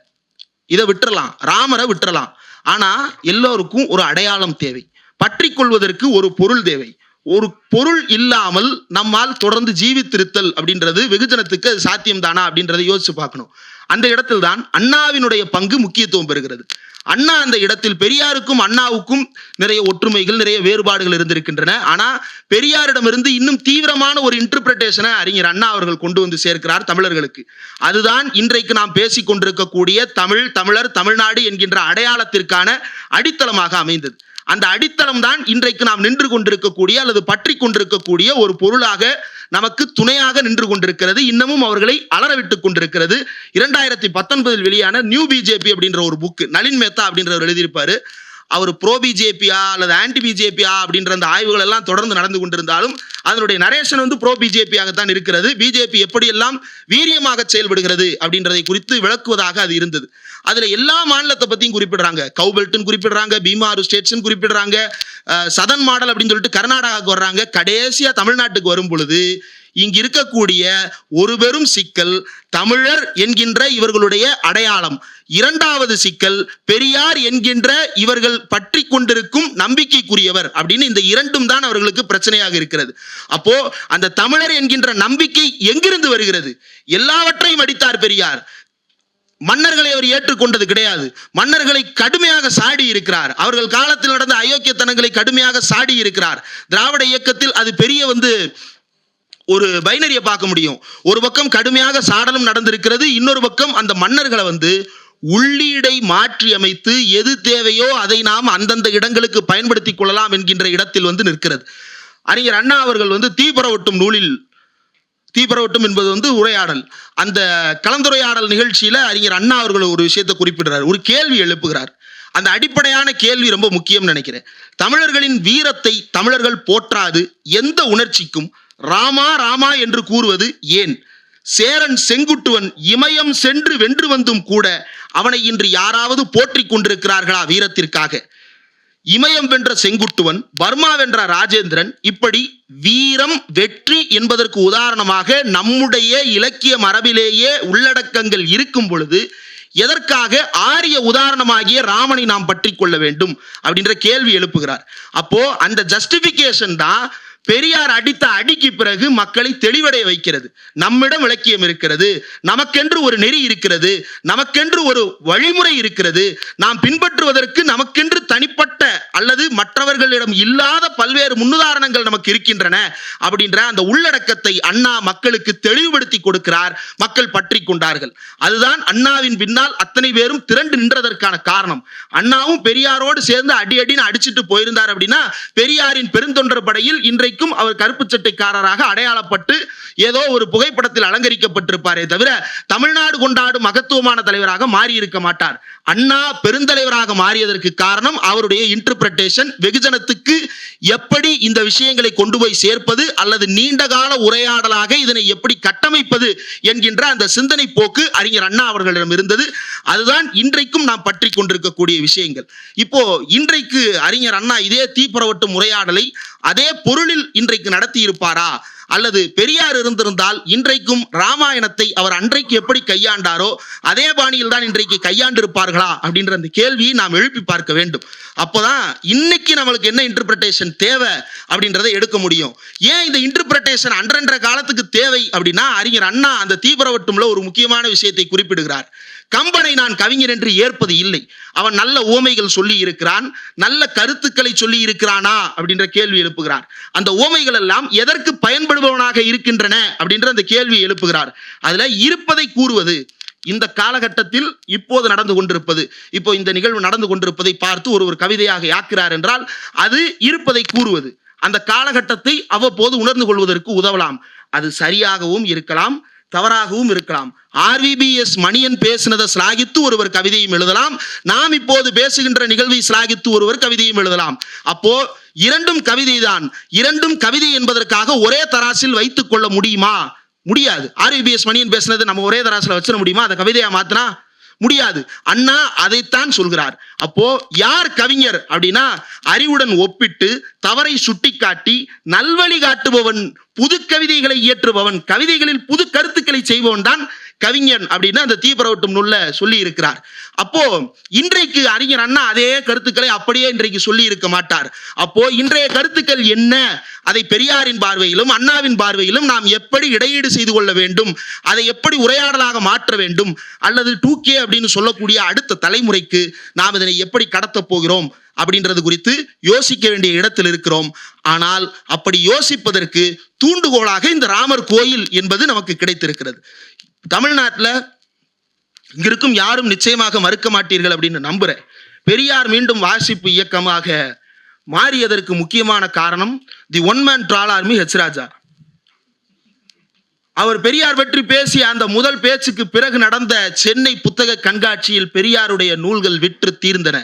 இதை விட்டுறலாம். ராமரை விட்டுறலாம். ஆனா எல்லோருக்கும் ஒரு அடையாளம் தேவை. பற்றி கொள்வதற்கு ஒரு பொருள் தேவை. ஒரு பொருள் இல்லாமல் நம்மால் தொடர்ந்து ஜீவித்திருத்தல் அப்படின்றது வெகுஜனத்துக்கு அது சாத்தியம் தானா அப்படின்றத யோசிச்சு பார்க்கணும். அந்த இடத்தில் தான் அண்ணாவினுடைய பங்கு முக்கியத்துவம் பெறுகிறது. அண்ணா அந்த இடத்தில் பெரியாருக்கும் அண்ணாவுக்கும் நிறைய ஒற்றுமைகள் நிறைய வேறுபாடுகள் இருந்திருக்கின்றன. ஆனா பெரியாரிடமிருந்து இன்னும் தீவிரமான ஒரு இன்டர்பிரேஷனை அறிஞர் அண்ணா அவர்கள் கொண்டு வந்து சேர்க்கிறார் தமிழர்களுக்கு. அதுதான் இன்றைக்கு நாம் பேசிக் கொண்டிருக்கக்கூடிய தமிழ் தமிழர் தமிழ்நாடு என்கின்ற அடையாளத்திற்கான அடித்தளமாக அமைந்தது. அந்த அடித்தளம் தான் இன்றைக்கு நாம் நின்று கொண்டிருக்கக்கூடிய அல்லது பற்றி கொண்டிருக்கக்கூடிய ஒரு பொருளாக நமக்கு துணையாக நின்று கொண்டிருக்கிறது. இன்னமும் அவர்களை அலறவிட்டுக் கொண்டிருக்கிறது. இரண்டாயிரத்தி பத்தொன்பதில் வெளியான நியூ பிஜேபி அப்படின்ற ஒரு புக்கு நளின் மேத்தா அப்படின்றவர் எழுதியிருப்பாரு. அவர் ப்ரோ பிஜேபியா அல்லது ஆன்டி பிஜேபியா அப்படின்ற அந்த ஆய்வுகள் எல்லாம் தொடர்ந்து நடந்து கொண்டிருந்தாலும் அதனுடைய நரேஷன் வந்து ப்ரோ பிஜேபியாகத்தான் இருக்கிறது. பிஜேபி எப்படியெல்லாம் வீரியமாக செயல்படுகிறது அப்படின்றதை குறித்து விளக்குவதாக அது இருந்தது. அதில் எல்லா மாநிலத்தை பற்றியும் குறிப்பிடுறாங்க. கவுபெல்ட்னு குறிப்பிடுறாங்க பீமாரு ஸ்டேட்ஸ்னு குறிப்பிடுறாங்க சதன் மாடல் அப்படின்னு சொல்லிட்டு கர்நாடகாவுக்கு வர்றாங்க. கடைசியாக தமிழ்நாட்டுக்கு வரும் பொழுது இங்கு இருக்கக்கூடிய ஒரு பெரும் சிக்கல் தமிழர் என்கின்ற இவர்களுடைய அடையாளம். இரண்டாவது சிக்கல் பெரியார் என்கின்ற இவர்கள் பற்றி கொண்டிருக்கும் நம்பிக்கைக்குரியவர் அப்படின்னு இந்த இரண்டும் தான் அவர்களுக்கு பிரச்சனையாக இருக்கிறது. அப்போ அந்த தமிழர் என்கின்ற நம்பிக்கை எங்கிருந்து வருகிறது? எல்லாவற்றையும் அடித்தார் பெரியார். மன்னர்களை அவர் ஏற்றுக்கொண்டது கிடையாது. மன்னர்களை கடுமையாக சாடி இருக்கிறார். அவர்கள் காலத்தில் நடந்த அயோக்கியத்தனங்களை கடுமையாக சாடி இருக்கிறார். திராவிட இயக்கத்தில் அது பெரிய வந்து ஒரு பைனரியை பார்க்க முடியும். ஒரு பக்கம் கடுமையாக சாடலும் நடந்திருக்கிறது இன்னொரு பக்கம் அந்த மன்னர்களை வந்து உள்ளீடை மாற்றி அமைத்து எது தேவையோ அதை நாம் அந்தந்த இடங்களுக்கு பயன்படுத்திக் கொள்ளலாம் என்கின்ற இடத்தில் வந்து நிற்கிறது. அறிஞர் அண்ணா அவர்கள் வந்து தீபரவட்டும் நூலில் தீபரவட்டும் என்பது வந்து உரையாடல். அந்த கலந்துரையாடல் நிகழ்ச்சியில அறிஞர் அண்ணா அவர்கள் ஒரு விஷயத்தை குறிப்பிடுறார். ஒரு கேள்வி எழுப்புகிறார். அந்த அடிப்படையான கேள்வி ரொம்ப முக்கியம் நினைக்கிறேன். தமிழர்களின் வீரத்தை தமிழர்கள் போற்றாது. எந்த உணர்ச்சிக்கும் ராமா ராமா என்று கூறுவது ஏன்? சேரன் செங்குட்டுவன் இமயம் சென்று வென்று வந்தும் கூட அவனை இன்று யாராவது போற்றிக் கொண்டிருக்கிறார்களா வீரத்திற்காக. இமயம் வென்ற செங்குட்டுவன் பர்மா வென்ற ராஜேந்திரன் இப்படி வீரம் வெற்றி என்பதற்கு உதாரணமாக நம்முடைய இலக்கிய மரபிலேயே உள்ளடக்கங்கள் இருக்கும் பொழுது எதற்காக ஆரிய உதாரணமாகிய ராமனை நாம் பற்றி கொள்ள வேண்டும் அப்படின்ற கேள்வி எழுப்புகிறார். அப்போ அந்த ஜஸ்டிபிகேஷன் தான் பெரியார் அடித்த அடிக்கு பிறகு மக்களை தெளிவடைய வைக்கிறது. நம்மிடம் இலக்கியம் இருக்கிறது. நமக்கென்று ஒரு நெறி இருக்கிறது. நமக்கென்று ஒரு வழிமுறை இருக்கிறது. நாம் பின்பற்றுவதற்கு நமக்கென்று தனிப்பட்ட அல்லது மற்றவர்களிடம் இல்லாத பல்வேறு முன்னுதாரணங்கள் நமக்கு இருக்கின்றன அப்படின்ற அந்த உள்ளடக்கத்தை அண்ணா மக்களுக்கு தெளிவுபடுத்தி கொடுக்கிறார் மக்கள் பற்றி கொண்டார்கள். அதுதான் அண்ணாவின் பின்னால் அத்தனை பேரும் திரண்டு நின்றதற்கான காரணம். அண்ணாவும் பெரியாரோடு சேர்ந்து அடி அடின்னு அடிச்சிட்டு போயிருந்தார் அப்படின்னா பெரியாரின் பெருந்தொண்டர் படையில் இன்றைக்கு இன்றைக்கும் அவர் கருப்பு சட்டைக்காரராக அடையாளப்பட்டு ஏதோ ஒரு புகைப்படத்தில் அலங்கரிக்கப்பட்டிருப்பாரே தவிர தமிழ்நாடு கொண்டாடும் மகத்துவமான தலைவராக மாறி இருக்க மாட்டார். அண்ணா பெருந்தலைவராக மாறியதற்கு காரணம் அவருடைய இன்டர்பிரட்டேஷன் வெகுஜனத்துக்கு எப்படி இந்த விஷயங்களை கொண்டு போய் சேர்ப்பது அல்லது நீண்டகால உரையாடலாக இதனை எப்படி கட்டமைப்பது என்கின்ற அந்த சிந்தனை போக்கு அறிஞர் அண்ணா அவர்களிடம் இருந்தது. அதுதான் இன்றைக்கும் நாம் பற்றி கொண்டிருக்கக்கூடிய விஷயங்கள். இப்போ இன்றைக்கு அறிஞர் அண்ணா இதே தீப்புறவட்டு உரையாடலை அதே பொருளில் இன்றைக்கு நடத்தி இருப்பாரா அல்லது பெரியார் இருந்திருந்தால் இன்றைக்கும் ராமாயணத்தை அவர் அன்றைக்கு எப்படி கையாண்டாரோ அதே பாணியில் தான் இன்றைக்கு கையாண்டிருப்பார்களா? அப்படின்ற அந்த கேள்வியை நாம் எழுப்பி பார்க்க வேண்டும். அப்போதான் இன்னைக்கு நம்மளுக்கு என்ன இன்டர்பிரிட்டேஷன் தேவை அப்படின்றத எடுக்க முடியும். ஏன் இந்த இன்டர்பிரிட்டேஷன் அன்றன்ற காலத்துக்கு தேவை அப்படின்னா அறிஞர் அண்ணா அந்த தீவிரவட்டம்ல ஒரு முக்கியமான விஷயத்தை குறிப்பிடுகிறார். கம்பனை நான் கவிஞர் என்று ஏற்பது இல்லை. அவன் நல்ல உவமைகள் சொல்லி இருக்கிறான் நல்ல கருத்துக்களை சொல்லி இருக்கிறானா அப்படின்ற கேள்வி எழுப்புகிறார். அந்த உவமைகள் எல்லாம் எதற்கு பயன்படுபவனாக இருக்கின்றன அப்படின்ற அந்த கேள்வி எழுப்புகிறார். அதுல இருப்பதை கூறுவது இந்த காலகட்டத்தில் இப்போது நடந்து கொண்டிருப்பது இப்போ இந்த நிகழ்வு நடந்து கொண்டிருப்பதை பார்த்து ஒரு ஒரு கவிதையாக யாக்கிறார் என்றால் அது இருப்பதை கூறுவது. அந்த காலகட்டத்தை அவ்வப்போது உணர்ந்து கொள்வதற்கு உதவலாம். அது சரியாகவும் இருக்கலாம் தவறாகவும் இருக்கலாம். ஆர்விபிஎஸ் மணியன் பேசினதை சிலாகித்து ஒருவர் கவிதையும் எழுதலாம். நாம் இப்போது பேசுகின்ற நிகழ்வை சிலாகித்து ஒருவர் கவிதையும் எழுதலாம். அப்போ இரண்டும் கவிதை தான் இரண்டும் கவிதை என்பதற்காக ஒரே தராசில் வைத்துக் கொள்ள முடியுமா? முடியாது. ஆர்விபிஎஸ் மணியன் பேசினது நம்ம ஒரே தராசில் வச்சிட முடியுமா? அதை கவிதையா மாத்தினா முடியாது. அண்ணா அதைத்தான் சொல்கிறார். அப்போ யார் கவிஞர் அப்படின்னா அறிவுடன் ஒப்பிட்டு தவறை சுட்டிக்காட்டி நல்வழி காட்டுபவன் புது கவிதைகளை இயற்றுபவன் கவிதைகளில் புது கருத்துக்களை செய்பவன் தான் கவிஞன் அப்படின்னு அந்த தீபரவட்டும் நூல்ல சொல்லி இருக்கிறார் அப்போ இன்றைக்கு அறிஞர் அண்ணா அதே கருத்துக்களை அப்படியே இன்றைக்கு சொல்லி இருக்க மாட்டார். அப்போ இன்றைய கருத்துக்கள் என்ன? அதை பெரியாரின் பார்வையிலும் அண்ணாவின் பார்வையிலும் நாம் எப்படி இடையீடு செய்து கொள்ள வேண்டும்? அதை எப்படி உரையாடலாக மாற்ற வேண்டும்? அல்லது டூ கே அப்படின்னு சொல்லக்கூடிய அடுத்த தலைமுறைக்கு நாம் இதனை எப்படி கடத்தப் போகிறோம்? அப்படின்றது குறித்து யோசிக்க வேண்டிய இடத்தில் இருக்கிறோம். ஆனால் அப்படி யோசிப்பதற்கு தூண்டுகோலாக இந்த ராமர் கோயில் என்பது நமக்கு கிடைத்திருக்கிறது. தமிழ்நாட்டில் இங்கிருக்கும் யாரும் நிச்சயமாக மறுக்க மாட்டீர்கள் அப்படின்னு நம்புறேன். பெரியார் மீண்டும் வாசிப்பு இயக்கமாக மாறியதற்கு முக்கியமான காரணம் the one man troll army H Raja அவர் பெரியார் பற்றி பேசிய அந்த முதல் பேச்சுக்கு பிறகு நடந்த சென்னை புத்தக கண்காட்சியில் பெரியாருடைய நூல்கள் விற்று தீர்ந்தன.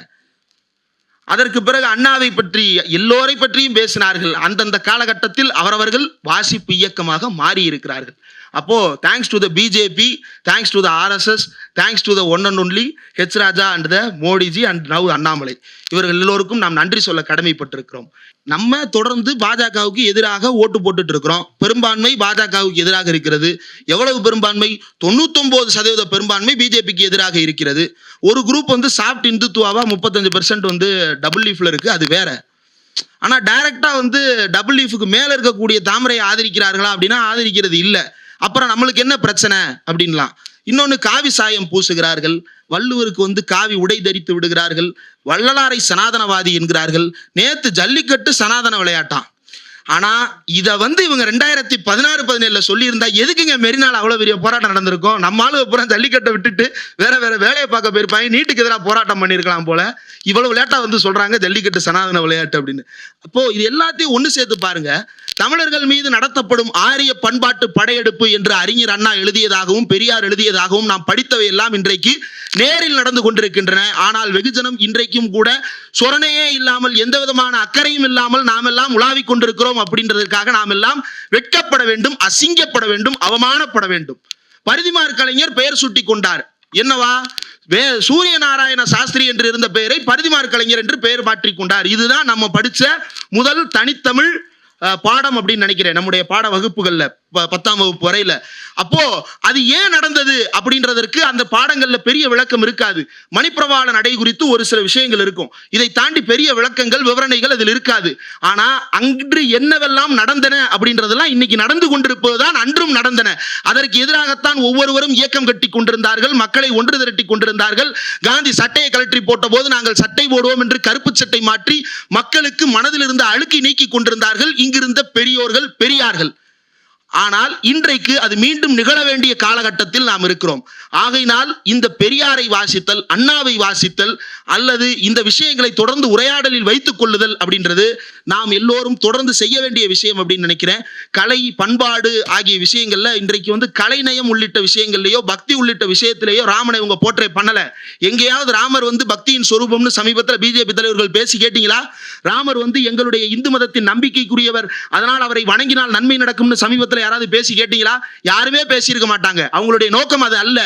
அதற்கு பிறகு அண்ணாவை பற்றி எல்லோரை பற்றியும் பேசினார்கள். அந்தந்த காலகட்டத்தில் அவரவர்கள் வாசிப்பு இயக்கமாக மாறி இருக்கிறார்கள் அப்போ thanks to the BJP thanks to the RSS thanks to the one and only H Raja and the Modiji and now Annamalai இவர்கள் எல்லோருக்கும் நாம் நன்றி சொல்ல கடமைப்பட்டிருக்கிறோம். நம்ம தொடர்ந்து பாஜகவுக்கு எதிராக ஓட்டு போட்டுட்டு இருக்கிறோம் பெரும்பான்மை பாஜகவுக்கு எதிராக இருக்கிறது. எவ்வளவு பெரும்பான்மை? தொண்ணூத்தொன்பது சதவீத பெரும்பான்மை பிஜேபிக்கு எதிராக இருக்கிறது. ஒரு குரூப் வந்து சாஃப்ட் இந்துத்துவாவா முப்பத்தஞ்சு பெர்சன்ட் வந்து டபுள் லீஃப்ல இருக்கு அது வேற. ஆனா டைரக்டா வந்து டபுள் லீஃபுக்கு மேல இருக்கக்கூடிய தாமரையை ஆதரிக்கிறார்களா அப்படின்னா ஆதரிக்கிறது இல்லை. அப்புறம் நம்மளுக்கு என்ன பிரச்சனை? அப்படின்லாம். இன்னொன்னு காவி சாயம் பூசுகிறார்கள். வள்ளுவருக்கு வந்து காவி உடை தரித்து விடுகிறார்கள். வள்ளலாரை சனாதனவாதி என்கிறார்கள். நேத்து ஜல்லிக்கட்டு சனாதன விளையாட்டான் ஆனா இத வந்து இவங்க ரெண்டாயிரத்தி பதினாறு பதினேழுல சொல்லியிருந்தா எதுக்குங்க மெரினால அவ்வளவு பெரிய போராட்டம் நடந்திருக்கும்? நம்ம ஆளுங்க பூரா ஜல்லிக்கட்டை விட்டுட்டு வேற வேற வேலையை பார்க்க போயிருப்பாங்க. நீட்டுக்கு எதிராக போராட்டம் பண்ணியிருக்கலாம் போல. இவ்வளவு லேட்டா வந்து சொல்றாங்க ஜல்லிக்கட்டு சனாதன விளையாட்டு அப்படின்னு. அப்போ இது எல்லாத்தையும் ஒண்ணு சேர்த்து பாருங்க. தமிழர்கள் மீது நடத்தப்படும் ஆரிய பண்பாட்டு படையெடுப்பு என்று அறிஞர் அண்ணா எழுதியதாகவும் பெரியார் எழுதியதாகவும் நாம் படித்தவை எல்லாம் இன்றைக்கு நேரில் நடந்து கொண்டிருக்கின்றன. ஆனால் வெகுஜனம் இன்றைக்கும் கூட சொரணையே இல்லாமல் எந்த விதமான அக்கறையும் இல்லாமல் நாம் எல்லாம் உலாவிக் கொண்டிருக்கிறோம். அப்படின்றதற்காக நாம் எல்லாம் வெட்கப்பட வேண்டும் அசிங்கப்பட வேண்டும் அவமானப்பட வேண்டும். பரிதிமார் கலைஞர் பெயர் சூட்டி கொண்டார். என்னவா? வே சூரிய நாராயண சாஸ்திரி என்று இருந்த பெயரை பரிதிமார் கலைஞர் என்று பெயர் மாற்றிக் கொண்டார். இதுதான் நம்ம படிச்ச முதல் தனித்தமிழ் பாடம் அப்படின்னு நினைக்கிறேன் நம்முடைய பாட வகுப்புகளில். பத்தாம் வகுப்பு வரையில. அப்போ அது ஏன் நடந்தது அப்படின்றதற்கு அந்த பாடங்கள்ல பெரிய விளக்கம் இருக்காது. மணிப்பிரவாள நடை குறித்து ஒரு சில விஷயங்கள் இருக்கும். இதை தாண்டி பெரிய விளக்கங்கள் விவரணைகள் அதில் இருக்காது. ஆனா அன்று என்னவெல்லாம் நடந்தன அப்படின்றதெல்லாம் இன்னைக்கு நடந்து கொண்டிருப்பதுதான் அன்றும் நடந்தன. அதற்கு எதிராகத்தான் ஒவ்வொருவரும் இயக்கம் கட்டி கொண்டிருந்தார்கள் மக்களை ஒன்று திரட்டி கொண்டிருந்தார்கள். காந்தி சட்டையை கழற்றி போட்ட போது நாங்கள் சட்டை போடுவோம் என்று கருப்பு சட்டை மாற்றி மக்களுக்கு மனதில் இருந்த அழுக்கை நீக்கி கொண்டிருந்தார்கள். இங்கிருந்த பெரியோர்கள் பெரியார்கள். ஆனால் இன்றைக்கு அது மீண்டும் நிகழ வேண்டிய காலகட்டத்தில் நாம் இருக்கிறோம். ஆகையினால் இந்த பெரியாரை வாசித்தல் அண்ணாவை வாசித்தல் அல்லது இந்த விஷயங்களை தொடர்ந்து உரையாடலில் வைத்துக் கொள்ளுதல் அப்படின்றது நாம் எல்லோரும் தொடர்ந்து செய்ய வேண்டிய விஷயம் அப்படின்னு நினைக்கிறேன். கலை பண்பாடு ஆகிய விஷயங்கள்ல இன்றைக்கு வந்து கலைநயம் உள்ளிட்ட விஷயங்கள்லயோ பக்தி உள்ளிட்ட விஷயத்திலேயோ ராமனை உங்க போற்றை பண்ணல. எங்கேயாவது ராமர் வந்து பக்தியின் சொரூபம்னு சமீபத்தில் பிஜேபி தலைவர்கள் பேசி கேட்டீங்களா? ராமர் வந்து எங்களுடைய இந்து மதத்தின் நம்பிக்கைக்குரியவர். அதனால் அவரை வணங்கினால் நன்மை நடக்கும்னு சமீபத்தில் யாராவது பேசி கேட்டீங்களா? யாருமே பேசியிருக்க மாட்டாங்க. அவங்களுடைய நோக்கம் அது அல்ல.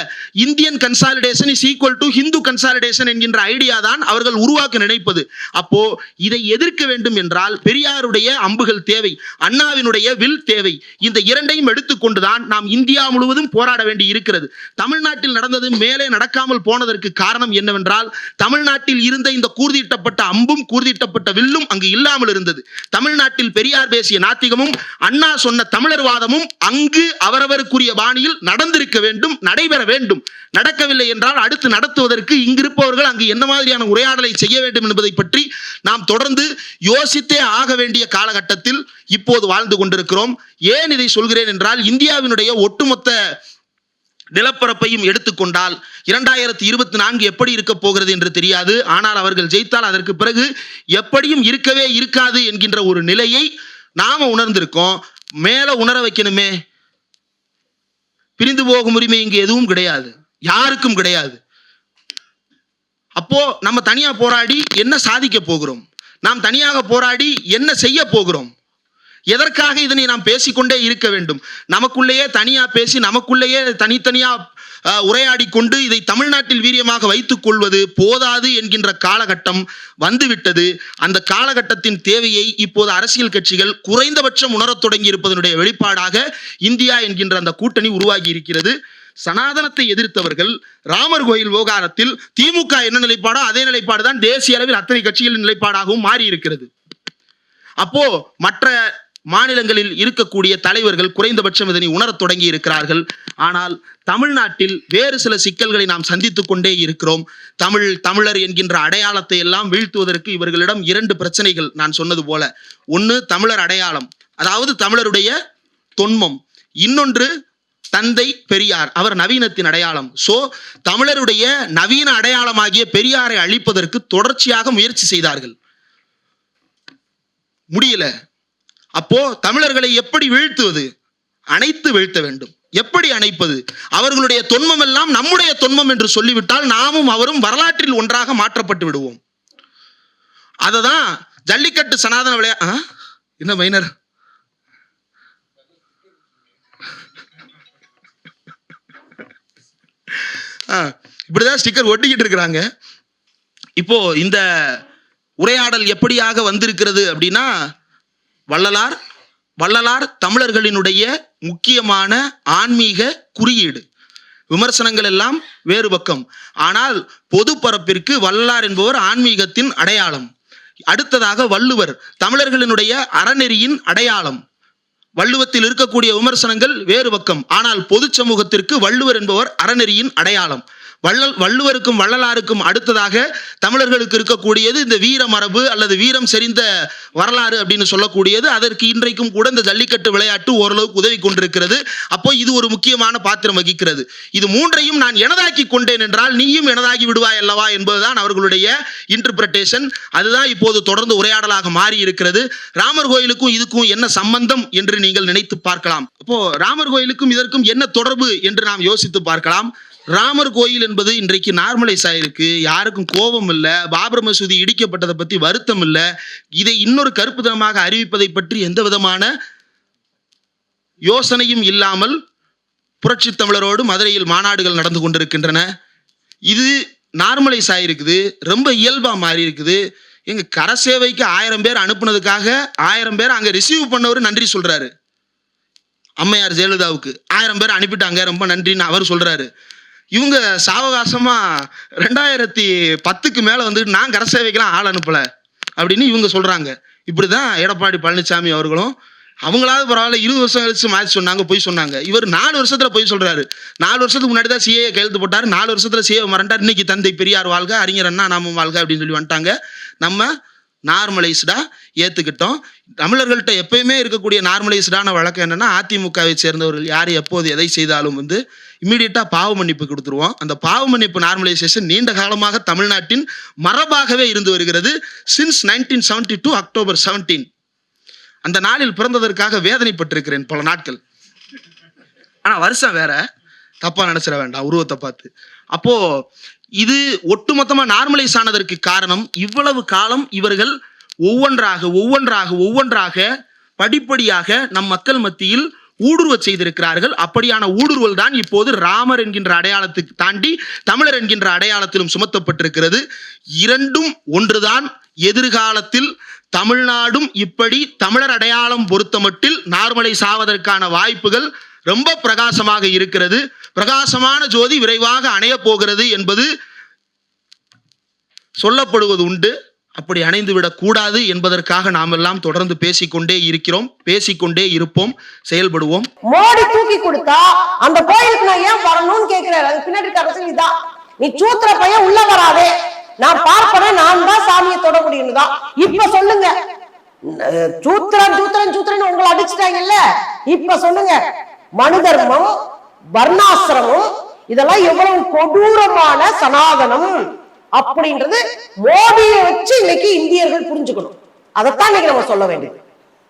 Indian consolidation is equal to Hindu consolidation என்கின்ற ஐடியா தான் அவர்கள் உருவாக்க நினைப்பது. அப்போ இதை எதிர்க்க வேண்டும் என்றால் பெரியாருடைய அம்புகள் தேவை அண்ணாவினுடைய வில் தேவை. இந்த இரண்டையும் எடுத்துக்கொண்டுதான் நாம் இந்தியா முழுவதும் போராட வேண்டி இருக்கிறது. தமிழ்நாட்டில் நடந்தது மேலே நடக்காமல் போனதற்கு காரணம் என்னவென்றால் தமிழ்நாட்டில் இருந்த இந்த கூர்திட்டப்பட்ட அம்பும் கூர்திட்டப்பட்ட வில்லும் அங்கு இல்லாமல் இருந்தது. தமிழ்நாட்டில் பெரியார் பேசிய நாத்திகமும் அண்ணா சொன்ன தமிழர்வாத விவாதமும் அங்கு அவரவருக்குரிய பாணியில் நடந்திருக்க வேண்டும் நடைபெற வேண்டும். நடக்கவில்லை என்றால் அடுத்து நடத்துவதற்கு இங்கிருப்பவர்கள் அங்கு என்ன மாதிரியான உரையாடலை செய்ய வேண்டும் என்பதை பற்றி நாம் தொடர்ந்து யோசித்தே ஆக வேண்டிய காலகட்டத்தில் இப்போது வாழ்ந்து கொண்டிருக்கிறோம். ஏன் இதை சொல்கிறேன் என்றால் இந்தியாவினுடைய ஒட்டுமொத்த நிலப்பரப்பையும் எடுத்துக்கொண்டால் இரண்டாயிரத்தி இருபத்தி நான்கு எப்படி இருக்க போகிறது என்று தெரியாது. ஆனால் அவர்கள் ஜெயித்தால் அதற்கு பிறகு எப்படியும் இருக்கவே இருக்காது என்கின்ற ஒரு நிலையை நாம உணர்ந்திருக்கோம். மேல உணர வைக்கணுமே. பிரிந்து போகும் உரிமை இங்கு எதுவும் கிடையாது. யாருக்கும் கிடையாது. அப்போ நம்ம தனியா போராடி என்ன சாதிக்க போகிறோம்? நாம் தனியாக போராடி என்ன செய்ய போகிறோம்? எதற்காக இதனை நாம் பேசிக்கொண்டே இருக்க வேண்டும்? நமக்குள்ளேயே தனியா பேசி நமக்குள்ளேயே தனித்தனியா உரையாடி கொண்டு இதை தமிழ்நாட்டில் வீரியமாக வைத்துக் கொள்வது போதாது என்கின்ற காலகட்டம் வந்துவிட்டது. அந்த காலகட்டத்தின் தேவையை இப்போது அரசியல் கட்சிகள் குறைந்தபட்சம் உணரத் தொடங்கி இருப்பதனுடைய வெளிப்பாடாக இந்தியா என்கின்ற அந்த கூட்டணி உருவாகி இருக்கிறது சனாதனத்தை எதிர்த்தவர்கள் ராமர் கோயில் விவகாரத்தில் திமுக என்ன நிலைப்பாடோ அதே நிலைப்பாடு தான் தேசிய அளவில் அத்தனை கட்சிகளின் நிலைப்பாடாகவும் மாறி இருக்கிறது அப்போ மற்ற மாநிலங்களில் இருக்கக்கூடிய தலைவர்கள் குறைந்தபட்சம் இதனை உணரத் தொடங்கி இருக்கிறார்கள் ஆனால் தமிழ்நாட்டில் வேறு சில சிக்கல்களை நாம் சந்தித்துக் கொண்டே இருக்கிறோம். தமிழ் தமிழர் என்கின்ற அடையாளத்தை எல்லாம் வீழ்த்துவதற்கு இவர்களிடம் இரண்டு பிரச்சனைகள் நான் சொன்னது போல. ஒன்று தமிழர் அடையாளம். அதாவது தமிழருடைய தொன்மம். இன்னொன்று தந்தை பெரியார் அவர் நவீனத்தின் அடையாளம். சோ தமிழருடைய நவீன அடையாளமாகிய பெரியாரை அழிப்பதற்கு தொடர்ச்சியாக முயற்சி செய்தார்கள். முடியல. அப்போ தமிழர்களை எப்படி வீழ்த்துவது? அணைத்து வீழ்த்த வேண்டும். எப்படி அணைப்பது? அவர்களுடைய தொன்மம் எல்லாம் நம்முடைய தொன்மம் என்று சொல்லிவிட்டால் நாமும் அவரும் வரலாற்றில் ஒன்றாக மாற்றப்பட்டு விடுவோம். அததான் ஜல்லிக்கட்டு சனாதன விளையா ஆ? என்ன மைனர்? ஆ, இப்படிதான் ஸ்டிக்கர் ஒட்டிக்கிட்டு இருக்கிறாங்க. இப்போ இந்த உரையாடல் எப்படியாக வந்திருக்கிறது அப்படின்னா வள்ளலார் வள்ளலார் தமிழர்களினுடைய முக்கியமான ஆன்மீக குறியீடு. விமர்சனங்கள் எல்லாம் வேறு பக்கம். ஆனால் பொது பரப்பிற்கு வள்ளலார் என்பவர் ஆன்மீகத்தின் அடையாளம். அடுத்ததாக வள்ளுவர் தமிழர்களினுடைய அறநெறியின் அடையாளம். வள்ளுவத்தில் இருக்கக்கூடிய விமர்சனங்கள் வேறு பக்கம். ஆனால் பொது சமூகத்திற்கு வள்ளுவர் என்பவர் அறநெறியின் அடையாளம். வள்ளல் வள்ளுவருக்கும் வள்ளலாருக்கும் அடுத்ததாக தமிழர்களுக்கு இருக்கக்கூடியது இந்த வீர மரபு அல்லது வீரம் செறிந்த வரலாறு அப்படின்னு சொல்லக்கூடியது. அதற்கு இன்றைக்கும் கூட இந்த ஜல்லிக்கட்டு விளையாட்டு ஓரளவுக்கு உதவி கொண்டிருக்கிறது. அப்போ இது ஒரு முக்கியமான பாத்திரம் வகிக்கிறது. இது மூன்றையும் நான் எனதாக்கி கொண்டேன் என்றால் நீயும் எனதாகி விடுவாய் அல்லவா என்பதுதான் அவர்களுடைய இன்டர்பிரட்டேஷன் அதுதான் இப்போது தொடர்ந்து உரையாடலாக மாறி இருக்கிறது ராமர் கோயிலுக்கும் இதுக்கும் என்ன சம்பந்தம் என்று நீங்கள் நினைத்து பார்க்கலாம். அப்போ ராமர் கோயிலுக்கும் இதற்கும் என்ன தொடர்பு என்று நாம் யோசித்து பார்க்கலாம். ராமர் கோயில் என்பது இன்றைக்கு நார்மலைஸ் ஆயிருக்கு. யாருக்கும் கோபம் இல்லை. பாபர் மசூதி இடிக்கப்பட்டதை பற்றி வருத்தம் இல்லை. இதை இன்னொரு கருப்பு தினமாக அறிவிப்பதை பற்றி எந்த விதமான யோசனையும் இல்லாமல் புரட்சி தமிழரோடு மதுரையில் மாநாடுகள் நடந்து கொண்டிருக்கின்றன. இது நார்மலைஸ் ஆகிருக்குது ரொம்ப இயல்பாக மாறி இருக்குது எங்கள் கரை சேவைக்கு ஆயிரம் பேர் அனுப்புனதுக்காக ஆயிரம் பேர் அங்கே ரிசீவ் பண்ணவர் நன்றி சொல்கிறாரு அம்மையார் ஜெயலலிதாவுக்கு ஆயிரம் பேர் அனுப்பிட்டாங்க. ரொம்ப நன்றின்னு அவர் சொல்கிறாரு இவங்க சாவகாசமா ரெண்டாயிரத்தி பத்துக்கு மேல வந்துட்டு நான் கரை சேவைக்கெல்லாம் ஆள் அனுப்பல அப்படின்னு இவங்க சொல்றாங்க. இப்படிதான் எடப்பாடி பழனிசாமி அவர்களும் அவங்களாவது பரவாயில்ல இருபது வருஷம் கழிச்சு மாற்றி சொன்னாங்க பொய் சொன்னாங்க. இவர் நாலு வருஷத்துல போய் சொல்றாரு. நாலு வருஷத்துக்கு முன்னாடி தான் சிஏ கையெழுத்து போட்டார். நாலு வருஷத்துல சிஏ மறண்டார் இன்னைக்கு தந்தை பெரியார் வாழ்க அறிஞர் அண்ணா நாமும் வாழ்க அப்படின்னு சொல்லி வந்துட்டாங்க. நம்ம நார்மலைஸ்டா ஏத்துக்கிட்டோம். தமிழர்கள்ட்ட எப்பயுமே இருக்கக்கூடிய நார்மலைஸ்டான வழக்கம் என்னன்னா அதிமுகவை சேர்ந்தவர்கள் யார் எப்போது எதை செய்தாலும் வந்து இம்மிடியட்டா பாவ மன்னிப்பு கொடுத்துருவோம். அந்த பாவ மன்னிப்பு நார்மலைசேஷன் நீண்ட காலமாக தமிழ்நாட்டின் மரபாகவே இருந்து வருகிறது. Since nineteen seventy two October seventeen அந்த நாளில் பிறந்ததற்காக வேதனைப்பட்டிருக்கிறேன் பல நாட்கள். ஆனா வருஷம் வேற. தப்பா நினைச்சிட வேண்டாம் உருவத்தை பார்த்து. அப்போ இது ஒட்டுமொத்தமா நார்மலைஸ் ஆனதற்கு காரணம் இவ்வளவு காலம் இவர்கள் ஒவ்வொன்றாக ஒவ்வொன்றாக ஒவ்வொன்றாக படிப்படியாக நம் மக்கள் மத்தியில் ஊடுருவ செய்திருக்கிறார்கள். அப்படியான ஊடுருவல் தான் இப்போது ராமர் என்கின்ற அடையாளத்துக்கு தாண்டி தமிழர் என்கின்ற அடையாளத்திலும் சுமத்தப்பட்டிருக்கிறது. இரண்டும் ஒன்றுதான். எதிர்காலத்தில் தமிழ்நாடும் இப்படி தமிழர் அடையாளம் பொறுத்தமட்டில் நார்மலை சாவதற்கான வாய்ப்புகள் ரொம்ப பிரகாசமாக இருக்கிறது. பிரகாசமான ஜோதி விரைவாக அணையப் போகிறது என்பது சொல்லப்படுவது உண்டு. அப்படி அணைந்து விடக்கூடாது என்பதற்காக நாம் எல்லாம் தொடர்ந்து பேசிக்கொண்டே இருக்கிறோம் பேசிக்கொண்டே இருப்போம் செயல்படுவோம். மோடி தூக்கி கொடுத்தா அந்த கோயிலுக்கு நான் ஏன் வரணும்னு கேக்குறாரு அது பின்னாடி இருக்க அரசியல் இதான். நீ சூத்திர பையன் உள்ள வராதே. நான் பார்ப்பேன் நான் தான் சாமியை தொட முடியும் தான். இப்ப சொல்லுங்க. சூத்திரன் சூத்திரன் சூத்திரன் உங்களை அடிச்சுட்டாங்கல்ல? இப்ப சொல்லுங்க. மனு தர்மம் வர்ணாசிரமம் இதெல்லாம் எவ்வளவு கொடூரமான சனாதனம். அப்படின்றது மோடியை வச்சு இன்னைக்கு இந்தியர்கள் புரிஞ்சுக்கணும். அதைத்தான் இன்னைக்கு நம்ம சொல்ல வேண்டியது.